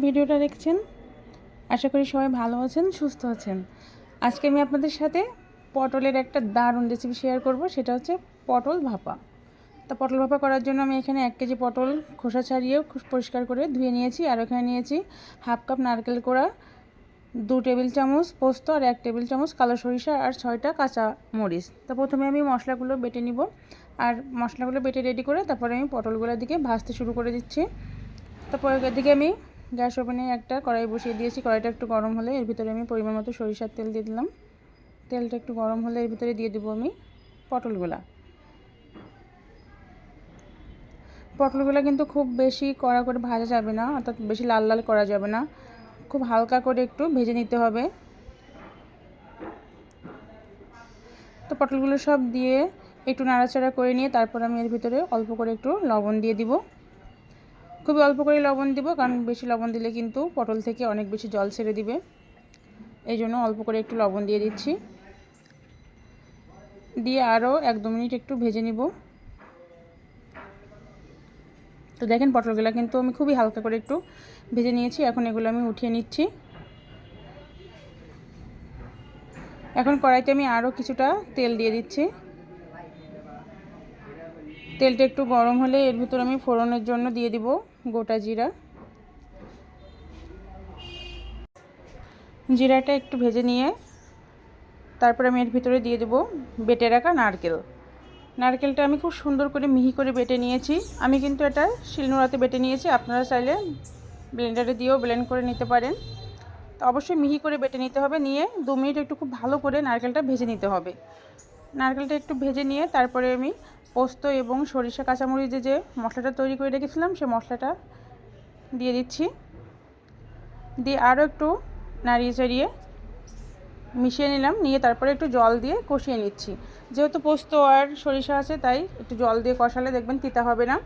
ভিডিওটা দেখছেন? আশা করি সবাই ভালো আছেন, সুস্থ আছেন। আজকে আমি আপনাদের সাথে পটলের একটা দারুণ রেসিপি শেয়ার করব, সেটা হচ্ছে পটল ভাপা। তা পটল ভাপা করার জন্য আমি এখানে এক কেজি পটল খোসা ছাড়িয়ে খুব পরিষ্কার করে ধুয়ে নিয়েছি, আর ওখানে নিয়েছি হাফ কাপ নারকেল কোড়া, দু টেবিল চামচ পোস্ত, আর এক টেবিল চামচ কালো সরিষা, আর ছয়টা কাঁচা মরিচ। তা প্রথমে আমি মশলাগুলো বেটে নিব, আর মশলাগুলো বেটে রেডি করে তারপরে আমি পটলগুলোর দিকে ভাজতে শুরু করে দিচ্ছি। তারপর দিকে আমি গ্যাস ওভেনে একটা কড়াই বসিয়ে দিয়েছি। কড়াইটা একটু গরম হলে এর ভিতরে আমি পরিমাণ মতো সরিষার তেল দিয়ে দিলাম। তেলটা একটু গরম হলে এর ভিতরে দিয়ে দেবো আমি পটলগুলা। পটলগুলো কিন্তু খুব বেশি কড়া করে ভাজা যাবে না, অর্থাৎ বেশি লাল লাল করা যাবে না। খুব হালকা করে একটু ভেজে নিতে হবে। তো পটলগুলো সব দিয়ে একটু নাড়াচাড়া করে নিয়ে তারপর আমি এর ভিতরে অল্প করে একটু লবণ দিয়ে দিব। খুবই অল্প করে লবণ দিব, কারণ বেশি লবণ দিলে কিন্তু পটল থেকে অনেক বেশি জল ছেড়ে দিবে। এই জন্য অল্প করে একটু লবণ দিয়ে দিচ্ছি। দিয়ে আরও এক দু মিনিট একটু ভেজে নিব। তো দেখেন পটলগুলো কিন্তু আমি খুবই হালকা করে একটু ভেজে নিয়েছি, এখন এগুলো আমি উঠিয়ে নিচ্ছি। এখন কড়াইতে আমি আরও কিছুটা তেল দিয়ে দিচ্ছি। তেলটা একটু গরম হলে এর ভিতর আমি ফোড়নের জন্য দিয়ে দিব গোটা জিরা। জিরাটা একটু ভেজে নিয়ে তারপর আমি এর ভিতরে দিয়ে দেবো বেটে রাখা নারকেল। নারকেলটা আমি খুব সুন্দর করে মিহি করে বেটে নিয়েছি। আমি কিন্তু এটা শিলনোড়াতে বেটে নিয়েছি, আপনারা চাইলে ব্লেন্ডারে দিয়েও ব্লেন্ড করে নিতে পারেন। তো অবশ্যই মিহি করে বেটে নিতে হবে, নিয়ে দু মিনিট একটু খুব ভালো করে নারকেলটা ভেজে নিতে হবে। নারকেলটা একটু ভেজে নিয়ে তারপরে আমি পোস্ত এবং সরিষা কাঁচামরিচে যে মশলাটা তৈরি করে রেখেছিলাম, সে মশলাটা দিয়ে দিচ্ছি। দিয়ে আরও একটু নাড়িয়ে চাড়িয়ে মিশিয়ে নিলাম, নিয়ে তারপরে একটু জল দিয়ে কষিয়ে নিচ্ছি। যেহেতু পোস্ত আর সরিষা আছে, তাই একটু জল দিয়ে কষালে দেখবেন তিতা হবে না।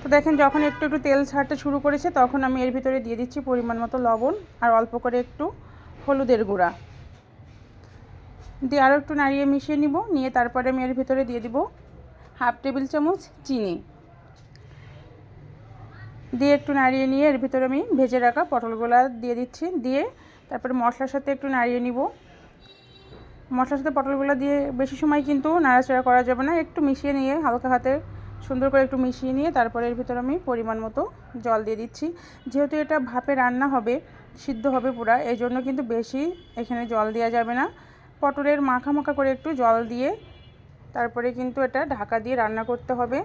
তো দেখেন, যখন একটু একটু তেল ছাড়তে শুরু করেছে, তখন আমি এর ভিতরে দিয়ে দিচ্ছি পরিমাণ মতো লবণ, আর অল্প করে একটু হলুদের গুঁড়া। দিয়ে আরও একটু নাড়িয়ে মিশিয়ে নিব। নিয়ে তারপরে আমি এর ভিতরে দিয়ে দিব হাফ টেবিল চামচ চিনি। দিয়ে একটু নাড়িয়ে নিয়ে এর ভিতরে আমি ভেজে রাখা পটলগুলা দিয়ে দিচ্ছি। দিয়ে তারপরে মশলার সাথে একটু নাড়িয়ে নিব। মশলার সাথে পটলগুলো দিয়ে বেশি সময় কিন্তু নাড়াচাড়া করা যাবে না। একটু মিশিয়ে নিয়ে হালকা হাতে সুন্দর করে একটু মিশিয়ে নিয়ে তারপরে এর ভিতরে আমি পরিমাণ মতো জল দিয়ে দিচ্ছি। যেহেতু এটা ভাপে রান্না হবে, সিদ্ধ হবে পুরা এই জন্য কিন্তু বেশি এখানে জল দেওয়া যাবে না। পটলের মাখা মাখা করে একটু জল দিয়ে তারপরে কিন্তু এটা ঢাকা দিয়ে রান্না করতে হবে।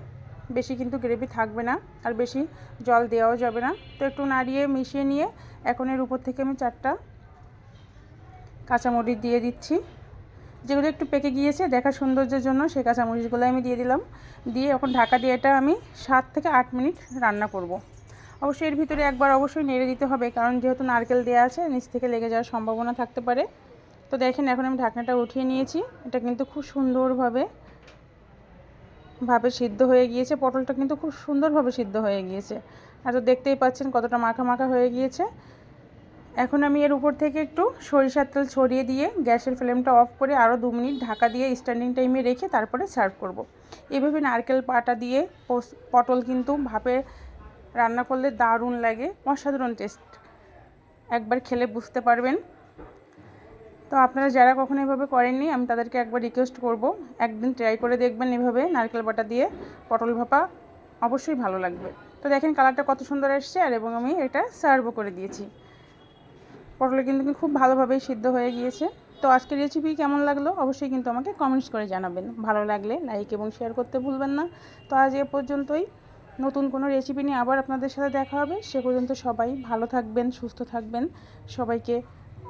বেশি কিন্তু গ্রেভি থাকবে না আর বেশি জল দেওয়াও যাবে না। তো একটু নাড়িয়ে মিশিয়ে নিয়ে এখন এর উপর থেকে আমি চারটা কাঁচামরিচ দিয়ে দিচ্ছি। যেগুলো একটু পেকে গিয়েছে দেখা সৌন্দর্যের জন্য সেই কাঁচামরিচগুলো আমি দিয়ে দিলাম। দিয়ে এখন ঢাকা দিয়ে এটা আমি সাত থেকে আট মিনিট রান্না করব। অবশ্যই এর ভিতরে একবার অবশ্যই নেড়ে দিতে হবে কারণ যেহেতু নারকেল দেওয়া আছে নিচ থেকে লেগে যাওয়ার সম্ভাবনা থাকতে পারে। তো দেখেন এখন আমি ঢাকনাটা উঠিয়ে নিয়েছি। এটা কিন্তু খুব সুন্দরভাবে ভাবে সিদ্ধ হয়ে গিয়েছে। পটলটা কিন্তু খুব সুন্দরভাবে সিদ্ধ হয়ে গিয়েছে। আর তো দেখতেই পাচ্ছেন কতটা মাখা মাখা হয়ে গিয়েছে। এখন আমি এর উপর থেকে একটু সরিষার তেল ছড়িয়ে দিয়ে গ্যাসের ফ্লেমটা অফ করে আরও দু মিনিট ঢাকা দিয়ে স্ট্যান্ডিং টাইমে রেখে তারপরে সার্ভ করব। এভাবে নারকেল পাটা দিয়ে পটল কিন্তু ভাপে রান্না করলে দারুণ লাগে। অসাধারণ টেস্ট একবার খেলে বুঝতে পারবেন। তো আপনারা যারা কখনো এভাবে করেননি, আমি তাদেরকে একবার রিকোয়েস্ট করব। একদিন ট্রাই করে দেখবেন এভাবে নারকেল বাটা দিয়ে পটল ভাপা। অবশ্যই ভালো লাগবে। তো দেখেন কালারটা কত সুন্দর এসছে, আর এবং আমি এটা সার্ভও করে দিয়েছি। পটলে কিন্তু খুব ভালোভাবেই সিদ্ধ হয়ে গিয়েছে। তো আজকের রেসিপি কেমন লাগল? অবশ্যই কিন্তু আমাকে কমেন্টস করে জানাবেন। ভালো লাগলে লাইক এবং শেয়ার করতে ভুলবেন না। তো আজ এ পর্যন্তই। নতুন কোনো রেসিপি নিয়ে আবার আপনাদের সাথে দেখা হবে। সে পর্যন্ত সবাই ভালো থাকবেন, সুস্থ থাকবেন। সবাইকে